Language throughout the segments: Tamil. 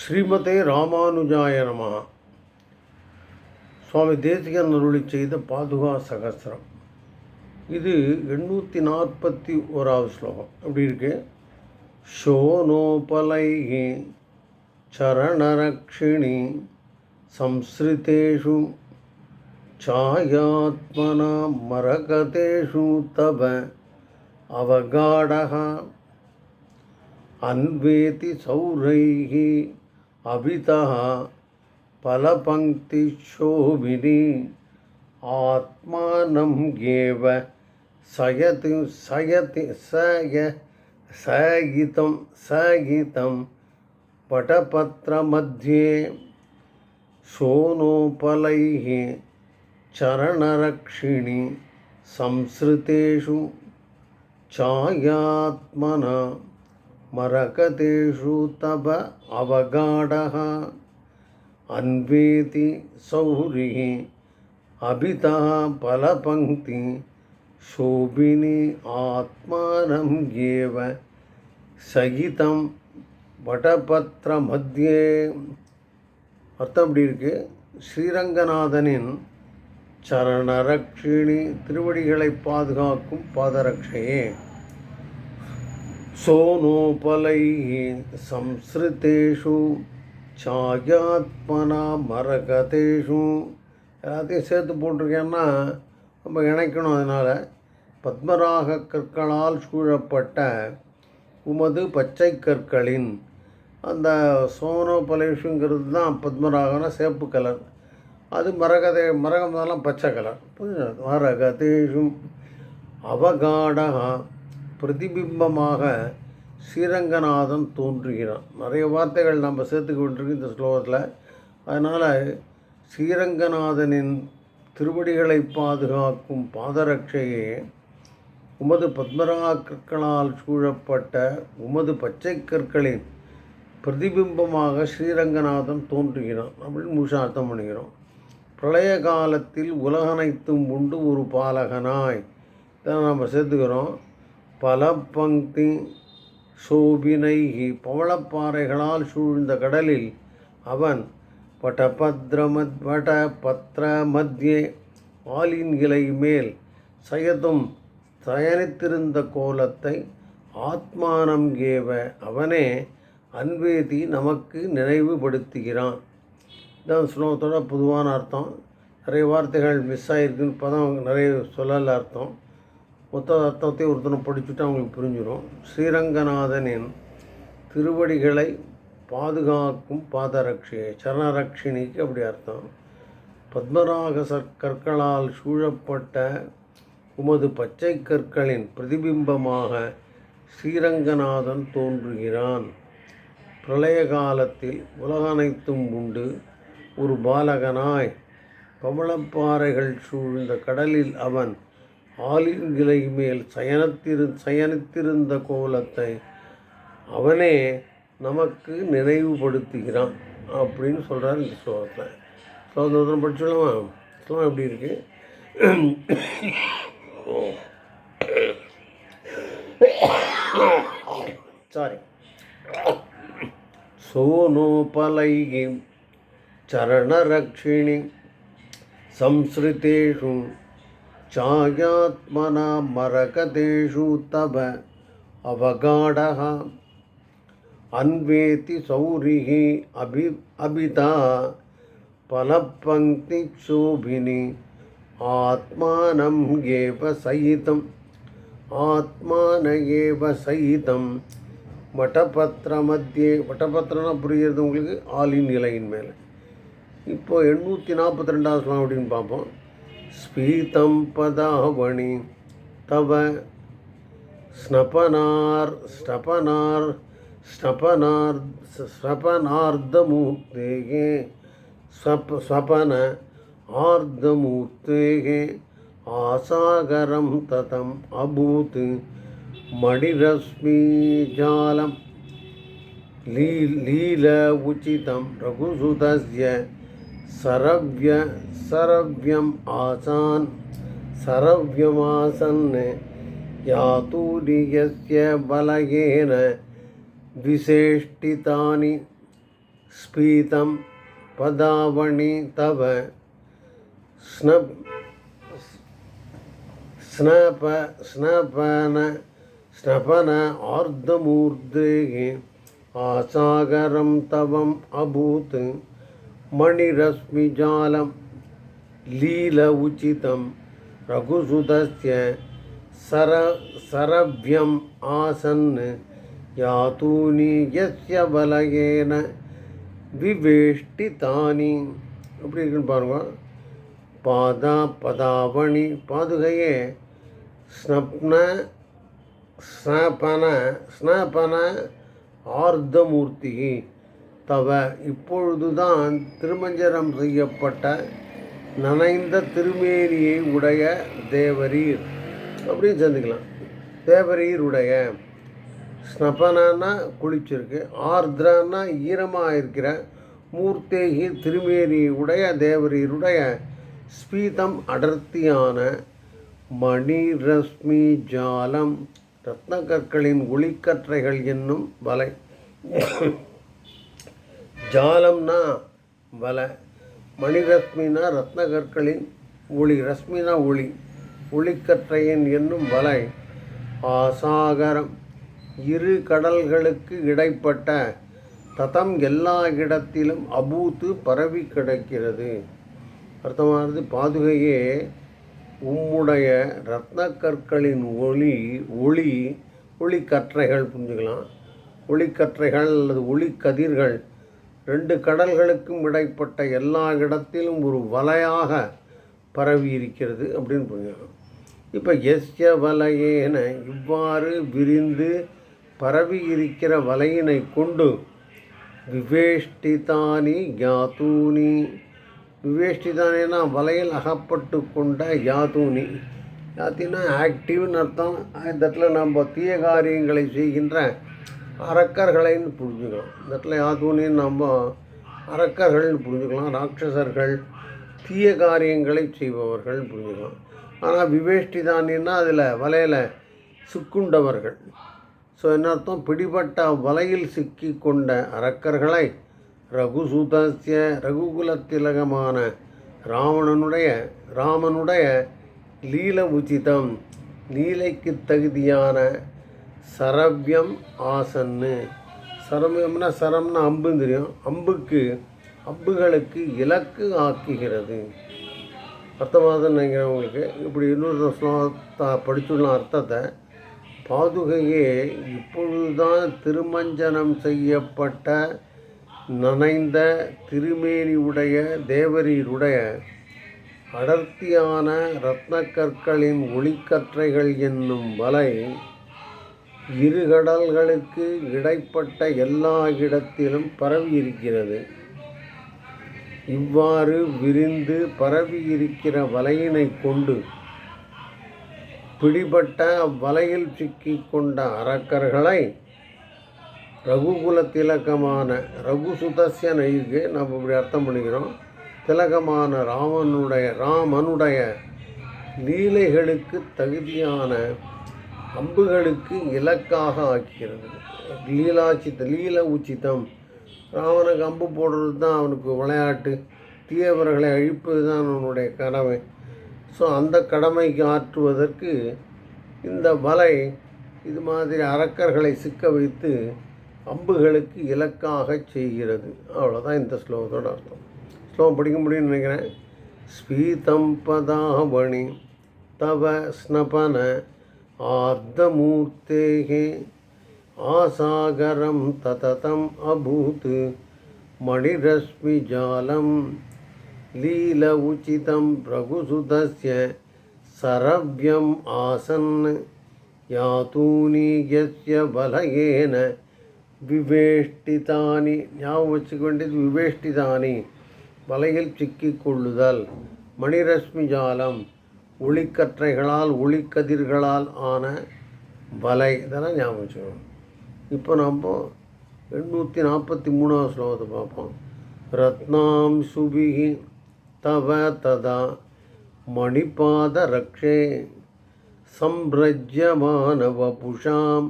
ஸ்ரீமதே ராமானுஜாய நம. சுவாமி தேசிகன் அருளி செய்த பாதுகா சகசிரம். இது எண்ணூற்றி நாற்பத்தி ஓராவது ஸ்லோகம். அப்படி இருக்கு? ஷோனோபலைஹி சரணரக்ஷிணி சம்ஸ்ருதேஷு சாயாத்மனா மரகதேஷு தவ அவகாடக அன்வேதி சௌரைஹி अभितः फलपङ्क्तिशोभिनी आत्मानं एव सयति सयति सय सगितं सगितं पटपत्रमध्ये सोनोपलैः चरणरक्षिणि संसृतेषु छायात्मना मरकतेषु तव अवगाढः अन्वेति सौरिः अभितः फलपङ्क्ति शोभिनी आत्मानम् एव सहितं वटपत्रमध्ये அர்த்தம் இப்படி இருக்கு ஸ்ரீரங்கநாதனின் சரணரக்ஷிணி திருவடிகளை பாதுகாக்கும் பாதரட்சையே சோனோபலை சம்ஸ்ருதேஷு சாயாத்மனா மரகதேஷும் எல்லாத்தையும் சேர்த்து போட்டிருக்கேன்னா நம்ம இணைக்கணும் அதனால். பத்மராக கற்களால் சூழப்பட்ட உமது பச்சை கற்களின் அந்த சோனோபலேஷுங்கிறது தான் பத்மராகன சேப்பு கலர். அது மரகதை தான் பச்சை கலர். புரிஞ்சு மரகதேஷும் அவகாடகா. பிரதிபிம்பமாக ஸ்ரீரங்கநாதன் தோன்றுகிறான். நிறைய வார்த்தைகள் நம்ம சேர்த்துக்கொண்டிருக்கோம் இந்த ஸ்லோகத்தில். அதனால் ஸ்ரீரங்கநாதனின் திருவடிகளை பாதுகாக்கும் பாதரட்சையே உமது பத்மராக்கற்களால் சூழப்பட்ட உமது பச்சை கற்களின் பிரதிபிம்பமாக ஸ்ரீரங்கநாதன் தோன்றுகிறான். அப்படின்னு முழுசாக அர்த்தம் பண்ணிக்கிறோம். பிரளய காலத்தில் உலகனைத்தும் உண்டு ஒரு பாலகனாய். இதை நம்ம சேர்த்துக்கிறோம். பல பங்கி சோபினைகி பவளப்பாறைகளால் சூழ்ந்த கடலில் அவன் வட்டபத்ரமத் வட பத்ர மத்தியே ஆலின் இலை மேல் சயதும் சயனித்திருந்த கோலத்தை ஆத்மானம் ஏவ அவனே அன்வேதி நமக்கு நினைவுபடுத்துகிறான். இதான் ஸ்லோகத்தோட பொதுவான அர்த்தம். நிறைய வார்த்தைகள் மிஸ் ஆகிருக்குன்னு பதம் நிறைய சொல்லல அர்த்தம். மொத்த அர்த்தத்தை ஒருத்தனை படிச்சுட்டு அவங்களுக்கு புரிஞ்சிடும் ஸ்ரீரங்கநாதனின் திருவடிகளை பாதுகாக்கும் பாதரட்சியை சரணரட்சினிக்கு அப்படி அர்த்தம். பத்மராக கற்களால் சூழப்பட்ட உமது பச்சை கற்களின் பிரதிபிம்பமாக ஸ்ரீரங்கநாதன் தோன்றுகிறான். பிரளய காலத்தில் உலகனைத்தும் உண்டு. ஒரு பாலகனாய் பவளப்பாறைகள் சூழ்ந்த கடலில் அவன் ஆலின் கிளை மேல் சயனத்திரு சயனித்திருந்த கோலத்தை அவனே நமக்கு நினைவுபடுத்துகிறான் அப்படின்னு சொல்கிறார் இந்த ஸ்லோகத்தில் ஸ்லோகத்தை படிச்சுடலாமா ஸ்லோகம் எப்படி இருக்கு சாரி सोनोपलैः चरणरक्षिणि संसृतेषु छायात्मना मरकतेषु तव अवगाढः अन्वेति सौरिः अभि अभिता फलपङ्क्तिक्षोभिनि आत्मानम् एव सहितम् आत्मान एव सहितं வட்டபத்திர மத்தியே வட்டபத்திரம்னா புரிகிறது உங்களுக்கு ஆலின் நிலையின் மேலே இப்போ எண்ணூற்றி நாற்பத்தி ரெண்டாவது ஸ்லாம் அப்படின்னு பார்ப்போம் स्फीतं पदावणि तव स्नपनार् स्नपनार् स्नपनार् स्वपनार्धमूर्तेः स्वप् स्वपन आर्धमूर्तेः आसागरं ततम् अभूत् मणिरश्मीजालं ली लील उचितं रघुसुतस्य சரவ்ய சரவ்யம் ஆசான் சரவ்யமாசன் யாத்தூரியஸ்ய பலகேன விசேஷ்டிதானி ஸ்பீதம் பதாவணி தவ ஸ்னப் ஸ்னப ஸ்னபன ஸ்னபன ஆர்தமூர்தேகி ஆசாகரம் தவம் அபூத். मणिरश्मिजालं लील उचितं रघुसुतस्य सर सरव्यम् आसन् யாத்தூனி யஸ்ய பலகேன விவேஷ்டிதானி எப்படி இருக்குன்னு பாருங்க பாதா பதாவணி பாதுகையே ஸ்னப்ன ஸ்னபன ஸ்னபன ஆர்த்தமூர்த்தி தவ. இப்பொழுதுதான் திருமஞ்சனம் செய்யப்பட்ட நனைந்த திருமேனியை உடைய தேவரீர். அப்படின்னு சேர்ந்துக்கலாம் தேவரீர் உடைய ஸ்னபனானா குளிச்சிருக்கு. ஆர்திரான்னா ஈரமாக இருக்கிற மூர்த்தேகி திருமேனி உடைய தேவரீருடைய ஸ்பீதம் அடர்த்தியான மணிரஸ்மி ஜாலம். ரத்னக்கற்களின் ஒளிக்கற்றைகள் என்னும் வலை. ஜாலம்னா வலை மணிரஸ்மினா ரத்னகற்களின் ஒளி ரஸ்மினா ஒளி ஒளிக்கற்றையின் என்னும் வலை ஆசாகரம். இரு கடல்களுக்கு இடைப்பட்ட ததம் எல்லா இடத்திலும் அபூத்து பரவி கிடக்கிறது. அர்த்தமானது பாதுகையே உம்முடைய ரத்னக்கற்களின் ஒளி ஒளி ஒளிக்கற்றைகள் புரிஞ்சுக்கலாம். ஒளிக்கற்றைகள் அல்லது ஒளிக்கதிர்கள் ரெண்டு கடல்களுக்கும் இடைப்பட்ட எல்லா இடத்திலும் ஒரு வலையாக பரவி இருக்கிறது அப்படின்னு புரிஞ்சுக்கணும். இப்போ எஸ்ய வலையேன இவ்வாறு விரிந்து பரவி இருக்கிற வலையினை கொண்டு விவேஷ்டிதானி யாத்தூனி விவேஷ்டிதானேனா வலையில் அகப்பட்டு கொண்ட யாதூனி. யாத்தினா ஆக்டிவ்னு அர்த்தம். இந்த இடத்துல நம்ம தீய காரியங்களை செய்கின்ற அரக்கர்களைன்னு புரிஞ்சுக்கலாம் இந்த இடத்துல யாதூனின்னு நம்ம அரக்கர்கள்னு புரிஞ்சுக்கலாம் ராட்சசர்கள் தீய காரியங்களை செய்பவர்கள் புரிஞ்சுக்கலாம். ஆனால் விவேஷ்டிதானின்னா அதில் வலையில் சிக்குண்டவர்கள். ஸோ என்ன அர்த்தம்? பிடிபட்ட வலையில் சிக்கி கொண்ட அரக்கர்களை ரகுசூதாசிய ரகுகுல திலகமான ராவணனுடைய ராமனுடைய லீல உச்சிதம் லீலைக்கு தகுதியான சரவ்யம் ஆசன்னு. சரவியம்னா சரம்னா அம்புன்னு தெரியும். அம்புக்கு அம்புகளுக்கு இலக்கு ஆக்குகிறது. அர்த்தமாகுதுன்னு நினைக்கிறேன் உங்களுக்கு. இப்படி இன்னொரு ஸ்லோகத்தை படிச்சுள்ள அர்த்தத்தை. பாதுகையே இப்பொழுதுதான் திருமஞ்சனம் செய்யப்பட்ட நனைந்த திருமேனி உடைய தேவரீருடைய அடர்த்தியான இரத்னக்கற்களின் ஒளிக்கற்றைகள் என்னும் வலை இரு கடல்களுக்கு இடைப்பட்ட எல்லா இடத்திலும் பரவியிருக்கிறது. இவ்வாறு விரிந்து பரவியிருக்கிற வலையினை கொண்டு பிடிபட்ட அவ்வலையில் சிக்கி கொண்ட அரக்கர்களை ரகுகுல திலகமான ரகுசுதஸ்யனைக்கு நம்ம இப்படி அர்த்தம் பண்ணிக்கிறோம். திலகமான ராமனுடைய ராமனுடைய லீலைகளுக்கு தகுதியான அம்புகளுக்கு இலக்காக ஆக்கிறது லீலாச்சித்த லீல உச்சிதம் ராவனுக்கு அம்பு போடுறது தான் அவனுக்கு விளையாட்டு. தீயவர்களை அழிப்பது தான் அவனுடைய கடமை. ஸோ அந்த கடமைக்கு ஆற்றுவதற்கு இந்த வலை இது மாதிரி அரக்கர்களை சிக்க வைத்து அம்புகளுக்கு இலக்காக செய்கிறது. அவ்வளோதான் இந்த ஸ்லோகத்தோட அர்த்தம். ஸ்லோகம் படிக்க முடியும்னு நினைக்கிறேன். ஸ்வீதம் பதாவணி தவ ஸ்னபன आर्दमूर्तेः आसागरं तततम् अभूत् मणिरश्मिजालं लील उचितं भ्रगुसुतस्य सरव्यम् आसन् ಯಾತೂನೀಯಸ್ಯ ಬಲಯೇನ ವಿವೇಷ್ಟಿತಾನಿ ನಾವು ವಚ್ಚಿಕೊಂಡಿದ್ದು ವಿವೇಷ್ಟಿತಾನಿ ಬಲೆಯಲ್ಲಿ ಸಿಕ್ಕಿಕೊಳ್ಳುದಲ್ ಮಣಿರಶ್ಮಿ ಜಾಲಂ ஒளிக்கற்றைகளால் ஒளிக்கதிர்களால் ஆன வலை. இதெல்லாம் ஞாபகம் வச்சுக்கணும். இப்போ நம்ம எண்ணூற்றி நாற்பத்தி மூணாவது ஸ்லோகத்தை பார்ப்போம். ரத்னாம் சுபிகி தவ ததா மணிபாத ரக்ஷே சம்பிரஜமானவபுஷாம்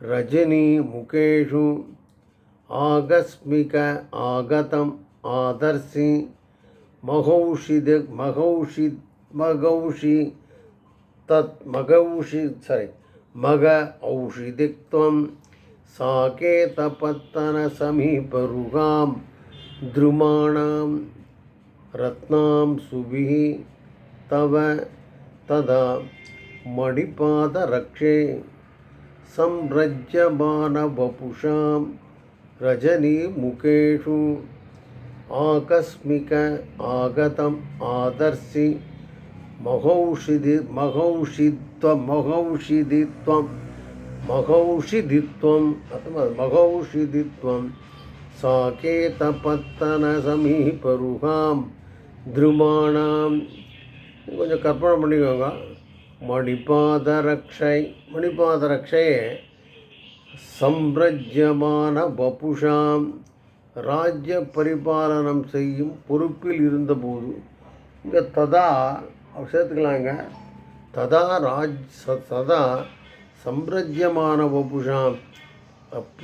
ரஜினி முகேஷு ஆகஸ்மிக ஆகதம் ஆதர்சி மகௌஷித மகௌஷித் मगौषि तत् मगौषि सरि मग औषधित्वं साकेतपत्तनसमीपरुगां द्रुमाणां रत्नां सुभिः तव तदा मणिपादरक्षे संव्रज्यमानवपुषां रजनीमुखेषु आकस्मिक आगतम् आदर्शि மகௌஷிதி மகௌஷித்வம் மகௌஷிதித்வம் மகௌஷிதித்வம் மகௌஷிதித்வம். சாகேதபத்தன சமீபருகாம் திருமானாம் கொஞ்சம் கற்பனை பண்ணிக்கோங்க. மணிபாத ரக்ஷை மணிபாத ரக்ஷையே சம்பிரஜமான வபுஷாம். ராஜ்ய பரிபாலனம் செய்யும் பொறுப்பில் இருந்தபோது இங்கே ததா சேர்த்துக்கலாங்க ததா ராஜ் ச- சதா சம்பிரஜ்யமான வபுஷாம்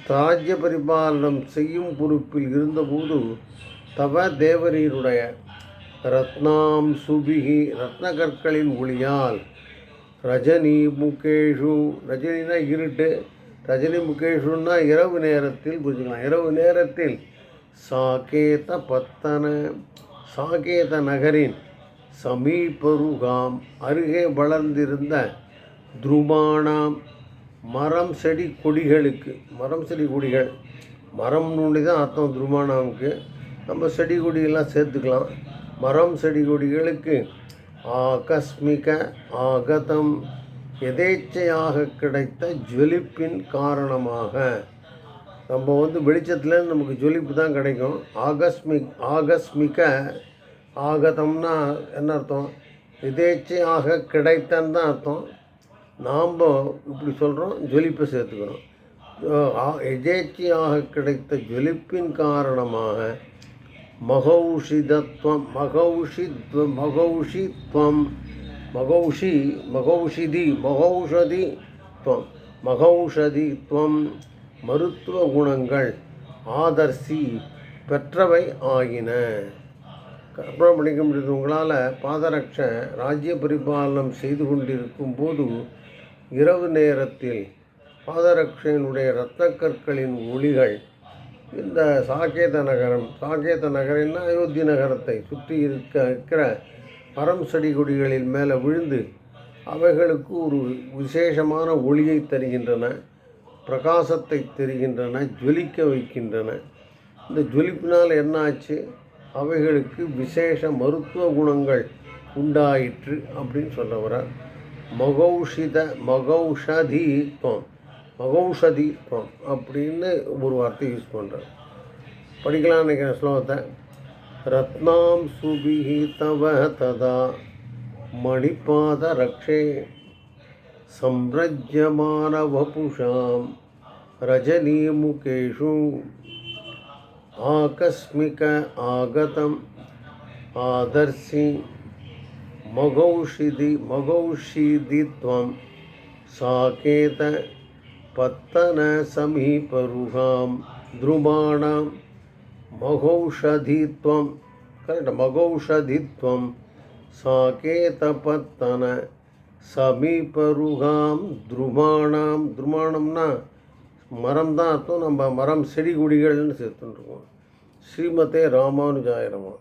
ராஜ்ய பரிபாலனம் செய்யும் பொறுப்பில் இருந்தபோது தவ தேவரீருடைய ரத்னாம் சுபிகி ரத்னகற்களின் ஒளியால் ரஜினி முகேஷு ரஜினினா இருட்டு ரஜினி முகேஷுன்னா இரவு நேரத்தில் புரிஞ்சுக்கலாம். இரவு நேரத்தில் சாகேத பத்தன சாகேத நகரின் சமீபருகாம் அருகே வளர்ந்திருந்த துருமானாம் மரம் செடி கொடிகளுக்கு மரம் செடி கொடிகள். மரம் நூண்டி தான் அர்த்தம் துருமானாவுக்கு. நம்ம செடி கொடியெல்லாம் சேர்த்துக்கலாம். மரம் செடி கொடிகளுக்கு ஆகஸ்மிக ஆகதம் எதேச்சையாக கிடைத்த ஜொலிப்பின் காரணமாக. நம்ம வந்து வெளிச்சத்தில் நமக்கு ஜொலிப்பு தான் கிடைக்கும். ஆகஸ்மிக் ஆகஸ்மிக ஆகதம்னா என்ன அர்த்தம் எதேச்சையாக கிடைத்தன்னு தான் அர்த்தம். நாம் இப்படி சொல்கிறோம் ஜொலிப்பை சேர்த்துக்கிறோம். எதேச்சையாக கிடைத்த ஜொலிப்பின் காரணமாக மகௌஷிதத்துவம் மகௌஷித்வ மகௌஷித்வம் மகௌஷி மகௌஷிதி மகௌஷதி துவம் மகௌஷதி துவம் மருத்துவ குணங்கள் ஆதர்சி பெற்றவை ஆகின. கற்பனை பண்ணிக்க முடியுது உங்களால் பாதரட்ச ராஜ்ய பரிபாலனம் செய்து கொண்டிருக்கும் போது இரவு நேரத்தில் பாதரட்சையினுடைய இரத்தக்கற்களின் ஒளிகள் இந்த சாகேத நகரம் சாகேத நகரம்னா அயோத்தி நகரத்தை சுற்றி இருக்க இருக்கிற மரம் செடி கொடிகளின் மேலே விழுந்து அவைகளுக்கு ஒரு விசேஷமான ஒளியை தருகின்றன பிரகாசத்தை தருகின்றன ஜொலிக்க வைக்கின்றன. இந்த ஜொலிப்பினால் என்ன ஆச்சு அவைகளுக்கு விசேஷ மருத்துவ குணங்கள் உண்டாயிற்று அப்படின்னு சொல்ல வர்றார் மகௌஷித மகௌஷதித்வம் மகௌஷதித்வம் அப்படின்னு ஒரு வார்த்தை யூஸ் பண்ணுறார் படிக்கலாம் நினைக்கிற ஸ்லோகத்தை. ரத்னாம் சுபிஹி தவ ததா மணிபாத ரக்ஷே சம்ரஜ்யமான வபுஷாம் ரஜனீமுகேஷு ஆகஸ்மிக ஆகதம் ஆதர்சி மகௌஷிதி மகௌஷிதித்வம் சாகேத பத்தன சமீபருகாம் துருமாணாம் மகௌஷதித்வம் கரெக்ட் மகௌஷதித்வம் சாகேதபத்தன சமீபருகாம் துருமாணாம் துருமாணம்னா மரம் தான் அர்த்தம். நம்ம மரம் செடி கொடிகள்னு சேர்த்துட்டுருக்கோம். ஸ்ரீமதே ராமானுஜாயிரமா